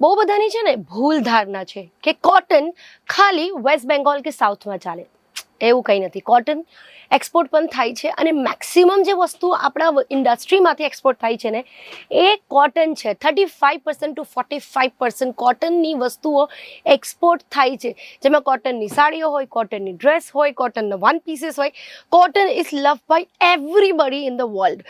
બહુ બધાની છે ને ભૂલ ધારણા છે કે કોટન ખાલી વેસ્ટ બેંગોલ કે સાઉથમાં ચાલે. એવું કંઈ નથી. કોટન એક્સપોર્ટ પણ થાય છે અને મેક્સિમમ જે વસ્તુ આપણા ઇન્ડસ્ટ્રીમાંથી એક્સપોર્ટ થાય છે ને, એ કોટન છે. Thirty five percent to forty five percent કોટનની વસ્તુઓ એક્સપોર્ટ થાય છે. જેમાં કોટનની સાડીઓ હોય કોટનની ડ્રેસ હોય કોટનના વન પીસીસ હોય. Cotton is love by everybody in the world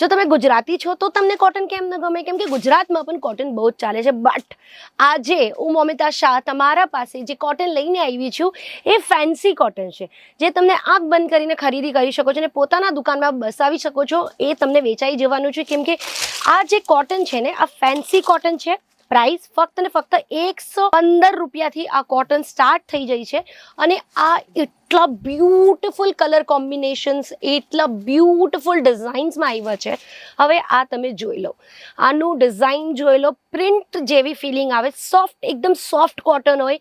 જો તમે ગુજરાતી છો તો તમને કોટન કેમ ન ગમે? કેમ કે ગુજરાતમાં પણ કોટન બહુ જ ચાલે છે. બટ આજે હું, મોમિતા શાહ, તમારા પાસે જે કોટન લઈને આવી છું, એ ફેન્સી કોટન છે. જે તમને આંખ બંધ કરીને ખરીદી કરી શકો છો અને પોતાના દુકાનમાં બસાવી શકો છો. એ તમને વેચાઈ જવાનું છે. કેમ કે આ જે કોટન છે ને, આ ફેન્સી કોટન છે પ્રાઇસ ફક્ત ને ફક્ત એકસો પંદર રૂપિયાથી આ કોટન સ્ટાર્ટ થઈ જાય છે. અને આ એટલા બ્યુટિફુલ કલર કોમ્બિનેશન્સ, એટલા બ્યુટિફુલ ડિઝાઇન્સમાં આવ્યા છે. હવે આ તમે જોઈ લો. આનું ડિઝાઇન જોઈ લો. પ્રિન્ટ જેવી ફિલિંગ આવે. સોફ્ટ, એકદમ સોફ્ટ કોટન હોય.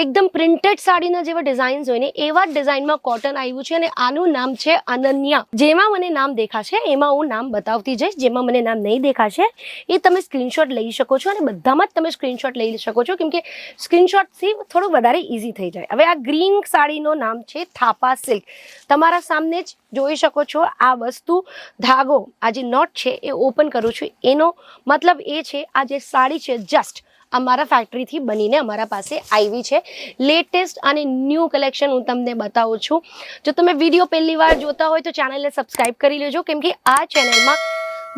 એકદમ પ્રિન્ટેડ સાડીના જેવા ડિઝાઇન્સ હોય ને એવા જ ડિઝાઇનમાં કોટન આવ્યું છે અને આનું નામ છે અનન્યા. જેમાં મને નામ દેખાશે, એમાં હું નામ બતાવતી જઈશ. જેમાં મને નામ નહીં દેખાશે, એ તમે સ્ક્રીનશોટ લઈ શકો છો અને બધામાં જ તમે સ્ક્રીનશોટ લઈ શકો છો કેમકે સ્ક્રીનશોટથી થોડું વધારે ઇઝી થઈ જાય. હવે આ ગ્રીન સાડીનું નામ છે થાપા સિલ્ક. તમારા સામને જ જોઈ શકો છો, આ વસ્તુ ધાગો, આ જે નોટ છે એ ઓપન કરું છું. એનો મતલબ એ છે, આ જે સાડી છે જસ્ટ અમારા ફેક્ટરીથી બનીને અમારા પાસે આવી છે. લેટેસ્ટ અને ન્યૂ કલેક્શન હું તમને બતાવું છું. જો તમે વીડિયો પહેલી વાર જોતા હોય તો ચેનલને સબસ્ક્રાઈબ કરી લેજો. કેમ કે આ ચેનલમાં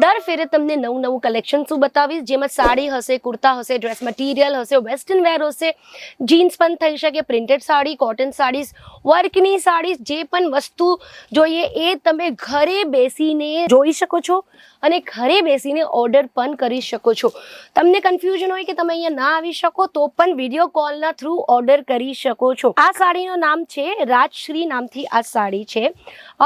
દર ફેરે તમને નવું નવું કલેક્શન શું બતાવીશ? જેમાં સાડી હશે, કુર્તા હશે ડ્રેસ મટીરિયલ હશે વેસ્ટર્ન વેર હશે જીન્સ પણ થઈ શકે પ્રિન્ટેડ સાડી કોટન સાડીઝ વર્કની સાડીઝ જે પણ વસ્તુ જોઈએ એ તમે ઘરે બેસીને જોઈ શકો છો અને ઘરે બેસીને ઓર્ડર પણ કરી શકો છો. તમને કન્ફ્યુઝન હોય કે તમે અહીંયા ના આવી શકો, તો પણ વીડિયો કોલના થ્રુ ઓર્ડર કરી શકો છો. આ સાડીનું નામ છે, રાજશ્રી નામથી આ સાડી છે.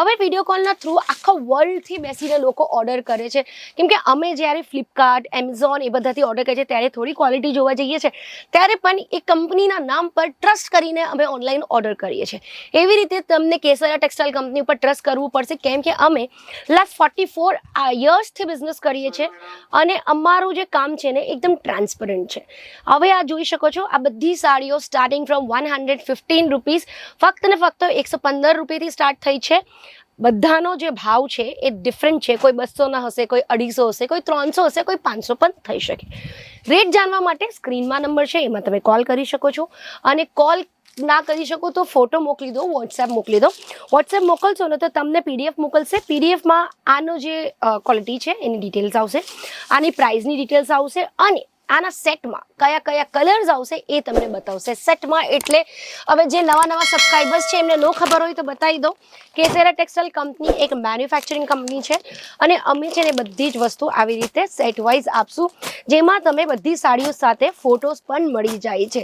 હવે વીડિયો કોલના થ્રુ આખા વર્લ્ડથી બેસીને લોકો ઓર્ડર કરે છે. કેમ કે અમે જ્યારે ફ્લિપકાર્ટ એમેઝોન એ બધાથી ઓર્ડર કરીએ છીએ, ત્યારે થોડી ક્વોલિટી જોવા જઈએ છીએ. ત્યારે પણ એ કંપનીના નામ પર ટ્રસ્ટ કરીને અમે ઓનલાઈન ઓર્ડર કરીએ છીએ. એવી રીતે તમને કેસરા ટેક્સટાઇલ કંપની ઉપર ટ્રસ્ટ કરવું પડશે, કેમ કે અમે લાસ્ટ ફોર્ટી ફોર યર્સથી બિઝનેસ કરીએ છીએ અને અમારું જે કામ છે ને, એકદમ ટ્રાન્સપરન્ટ છે. હવે આ જોઈ શકો છો, આ બધી સાડીઓ starting from one hundred fifteen rupees ફક્ત ને ફક્ત એકસો પંદર રૂપિયાથી સ્ટાર્ટ થઈ છે. બધાનો જે ભાવ છે એ ડિફરન્ટ છે. કોઈ બસોના હશે, કોઈ અઢીસો હશે, કોઈ ત્રણસો હશે, કોઈ પાંચસો પણ થઈ શકે. રેટ જાણવા માટે સ્ક્રીનમાં નંબર છે, એમાં તમે કોલ કરી શકો છો. અને કોલ ના કરી શકો તો ફોટો મોકલી દો વોટ્સએપ મોકલી દો. વોટ્સએપ મોકલશો ને તો તમને પીડીએફ મોકલશે. પીડીએફમાં આનો જે ક્વોલિટી છે, એની ડિટેલ્સ આવશે. આની પ્રાઇસની ડિટેલ્સ આવશે. અને આના સેટમાં કયા કયા કલર્સ આવશે એ તમને બતાવશે. સેટમાં એટલે હવે જે નવા નવા સબસ્ક્રાઈબર્સ છે, એમને ન ખબર હોય તો બતાવી દો કેસેરા ટેક્સટાઇલ કંપની એક મેન્યુફેક્ચરિંગ કંપની છે અને અમે છે ને બધી જ વસ્તુ આવી રીતે સેટ વાઇઝ આપશું, જેમાં તમે બધી સાડીઓ સાથે ફોટોસ પણ મળી જાય છે.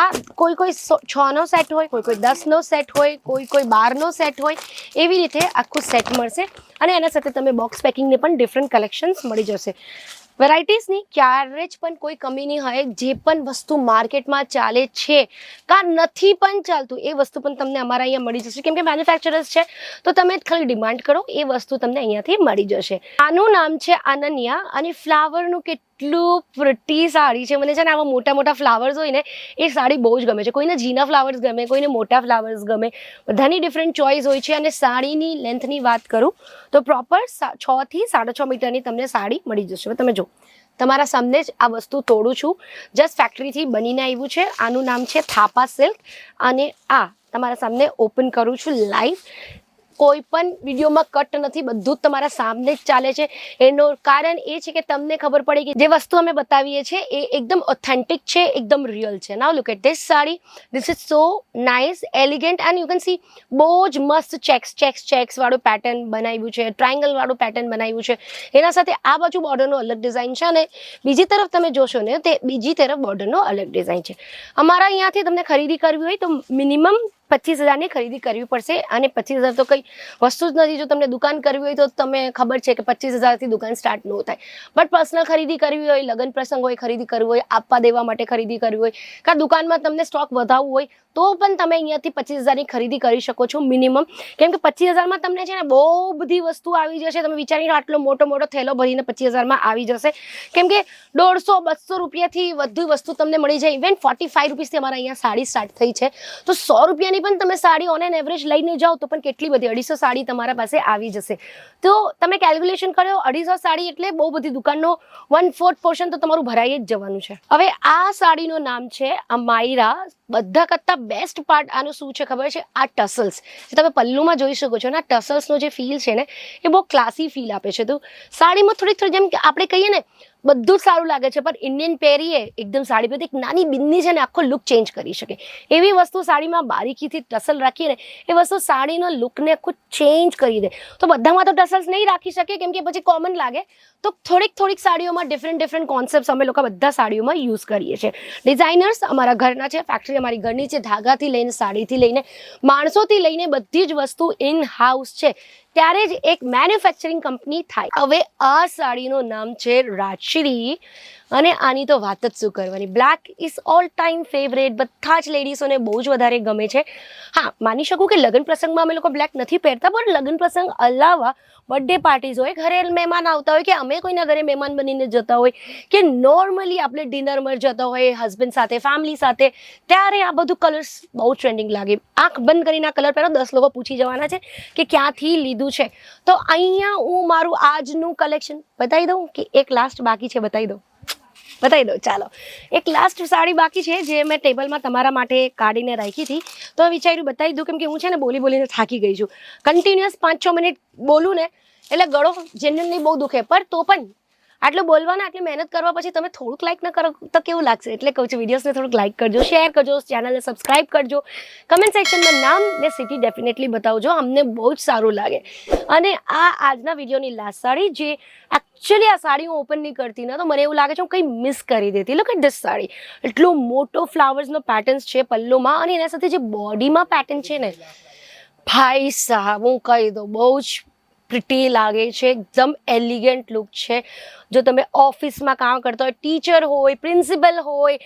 આ કોઈ કોઈ છનો સેટ હોય, કોઈ કોઈ દસનો સેટ હોય, કોઈ કોઈ બારનો સેટ હોય, એવી રીતે આખું સેટ મળશે અને એના સાથે તમે બોક્સ પેકિંગને પણ ડિફરન્ટ કલેક્શન્સ મળી જશે. વેરાયટીઝની ક્યારે જ પણ કોઈ કમી નહીં હોય. જે પણ વસ્તુ માર્કેટમાં ચાલે છે, કા નથી પણ ચાલતું, એ વસ્તુ પણ તમને અમારા અહીંયા મળી જશે. કેમ કે મેન્યુફેક્ચરર્સ છે, તો તમે ખાલી ડિમાન્ડ કરો, એ વસ્તુ તમને અહીંયાથી મળી જશે. આનું નામ છે અનન્યા અને ફ્લાવરનું કેટલું પ્રિટી સાડી છે. મને છે ને આવા મોટા મોટા ફ્લાવર્સ હોય ને, એ સાડી બહુ જ ગમે છે. કોઈને ઝીના ફ્લાવર્સ ગમે, કોઈને મોટા ફ્લાવર્સ ગમે. બધાની ડિફરન્ટ ચોઇસ હોય છે અને સાડીની લેન્થની વાત કરું, તો પ્રોપર છ થી સાડા છ મીટરની તમને સાડી મળી જશે. તમે જો તમારા સામને જ આ વસ્તુ તોડું છું. જસ્ટ ફેક્ટરીથી બનીને આવ્યું છે. આનું નામ છે થાપા સિલ્ક અને આ તમારા સામને ઓપન કરું છું લાઈવ કોઈ પણ વિડીયોમાં કટ નથી, બધું જ તમારા સામને જ ચાલે છે. એનું કારણ એ છે કે તમને ખબર પડે કે જે વસ્તુ અમે બતાવીએ છીએ એ એકદમ ઓથેન્ટિક છે, એકદમ રિયલ છે. Now look at this sari. This is so nice elegant and you can see બહુ જ મસ્ત ચેક્સ ચેક્સ ચેક્સ વાળું પેટર્ન બનાવ્યું છે ટ્રાયંગલ વાળું પેટર્ન બનાવ્યું છે. એના સાથે આ બાજુ બોર્ડરનો અલગ ડિઝાઇન છે અને બીજી તરફ તમે જોશો ને તે બીજી તરફ બોર્ડરનો અલગ ડિઝાઇન છે. અમારા અહીંયાથી તમને ખરીદી કરવી હોય તો મિનિમમ પચીસ હજારની ખરીદી કરવી પડશે અને પચીસ હજાર તો કંઈ વસ્તુ જ નથી. જો તમને દુકાન કરવી હોય તો તમે ખબર છે કે પચીસ હજારથી દુકાન સ્ટાર્ટ ન થાય. બટ પર્સનલ ખરીદી કરવી હોય, લગ્ન પ્રસંગ હોય, ખરીદી કરવી હોય, આપવા દેવા માટે ખરીદી કરવી હોય, કાં દુકાનમાં તમને સ્ટોક વધારવું હોય, તો પણ તમે અહીંયાથી પચીસ હજારની ખરીદી કરી શકો છો મિનિમમ. કેમ કે પચીસ હજારમાં તમને છે ને બહુ બધી વસ્તુ આવી જશે. તમે વિચારીને આટલો મોટો મોટો થેલો ભરીને પચીસ હજારમાં આવી જશે. કેમ કે દોઢસો બસો રૂપિયાથી વધુ વસ્તુ તમને મળી જાય. ઇવન ફોર્ટી ફાઈવ રૂપીસથી અમારા અહીંયા સાડી સ્ટાર્ટ થઈ છે. તો સો રૂપિયાની પણ તમે સાડી ઓન એન એવરેજ લઈને જાઓ તો પણ કેટલી બધી અઢીસો સાડી તમારા પાસે આવી જશે. તો તમે કેલ્ક્યુલેશન કર્યો, અઢીસો સાડી એટલે બહુ બધી દુકાનનો વન ફોર્થ પોર્શન તો તમારું ભરાઈ જ જવાનું છે. હવે આ સાડીનું નામ છે અમાયરા બધા કરતાં બેસ્ટ પાર્ટ આનું શું છે ખબર છે? આ ટસલ્સ જે તમે પલ્લુમાં જોઈ શકો છો ને, આ ટસલ્સનો જે ફીલ છે ને, એ બહુ ક્લાસી ફીલ આપે છે. તો સાડીમાં થોડીક થોડી જેમ આપણે કહીએ ને બધું જ સારું લાગે છે, પણ ઇન્ડિયન પહેરીએ, એકદમ સાડી પર એક નાની બિંદી છે ને આખો લુક ચેન્જ કરી શકે. એવી વસ્તુ સાડીમાં બારીકીથી ટસલ રાખીએ ને, એ વસ્તુ સાડીનો લુકને આખું ચેન્જ કરી દે. તો બધામાં તો ટસલ્સ નહીં રાખી શકે, કેમ કે પછી કોમન લાગે. તો થોડીક થોડીક સાડીઓમાં ડિફરન્ટ ડિફરન્ટ કોન્સેપ્ટ અમે લોકો બધા સાડીઓમાં યુઝ કરીએ છીએ. ડિઝાઇનર્સ અમારા ઘરના છે ફેક્ટરી અમારી ઘરની છે, ધાગાથી લઈને, સાડીથી લઈને, માણસોથી લઈને બધી જ વસ્તુ ઇન હાઉસ છે. ત્યારે જ એક મેન્યુફેક્ચરિંગ કંપની થાય. હવે આ સાડીનું નામ છે રાજશ્રી અને આની તો વાત જ શું કરવાની? Black is all time favourite બધા જ લેડીઝોને બહુ જ વધારે ગમે છે. હા, માની શકું કે લગ્ન પ્રસંગમાં અમે લોકો બ્લેક નથી પહેરતા, પણ લગ્ન પ્રસંગ અલાવા બર્થડે પાર્ટીઝ હોય, ઘરે મહેમાન આવતા હોય કે અમે કોઈના ઘરે મહેમાન બનીને જતા હોય કે નોર્મલી આપણે ડિનરમાં જતા હોય હસબન્ડ સાથે ફેમિલી સાથે, ત્યારે આ બધું કલર્સ બહુ ટ્રેન્ડિંગ લાગે. આંખ બંધ કરીને આ કલર પહેરો. દસ લોકો પૂછી જવાના છે કે ક્યાંથી લીધું છે. તો અહીંયા હું મારું આજનું કલેક્શન બતાવી દઉં કે એક લાસ્ટ બાકી છે, બતાવી દઉં. બતાવી દઉં, ચાલો. એક લાસ્ટ સાડી બાકી છે જે મેં ટેબલમાં તમારા માટે કાઢીને રાખી હતી. તો વિચાર્યું બતાવી દઉં કેમ કે હું છે ને બોલી બોલીને થાકી ગઈ છું. કન્ટિન્યુઅસ પાંચ છ મિનિટ બોલું ને એટલે ગળો જનરલી બહુ દુખે. પર તો પણ આટલું બોલવાના, આટલી મહેનત કરવા પછી તમે થોડુંક લાઈક ન કરો તો કેવું લાગશે? એટલે કહું છું વિડીયોઝને થોડુંક લાઈક કરજો શેર કરજો ચેનલને સબસ્ક્રાઇબ કરજો. કમેન્ટ સેક્શનમાં નામ ને સિટી ડેફિનેટલી બતાવજો, અમને બહુ જ સારું લાગે. અને આ આજના વિડીયોની લાસ્ટ સાડી, જે એકચ્યુઅલી આ સાડી હું ઓપન નહીં કરતી, ને તો મને એવું લાગે છે હું કંઈ મિસ કરી દેતી. લોકો ધીસ સાડી. એટલો મોટો ફ્લાવર્સનો પેટર્ન્સ છે પલ્લુમાં, અને એના સાથે જે બોડીમાં પેટર્ન છે ને, ભાઈ સાહેબ, હું કહી દઉં, બહુ જ પ્રિટી લાગે છે, એકદમ એલિગન્ટ લુક છે. જો તમે ઓફિસમાં કામ કરતા હોય ટીચર હોય પ્રિન્સિપલ હોય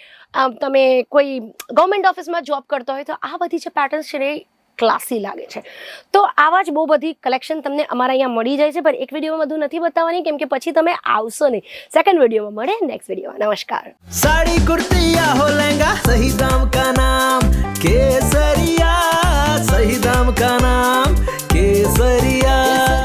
તમે કોઈ ગવર્મેન્ટ ઓફિસમાં જોબ કરતા હોય, તો આ બધી જે પેટર્ન્સ છે ને ક્લાસી લાગે છે. તો આવા જ બહુ બધી કલેક્શન તમને અમારા અહીંયા મળી જાય છે, પણ એક વિડીયોમાં બધું નથી બતાવવાની, કેમ કે પછી તમે આવશો નહીં. સેકન્ડ વિડીયોમાં મળે નેક્સ્ટ વિડીયોમાં. નમસ્કાર. સાડી કુર્તી હો લહેંગા સહી દામ કા નામ, કેસરિયા સહી દામ કા નામ, કેસરિયા.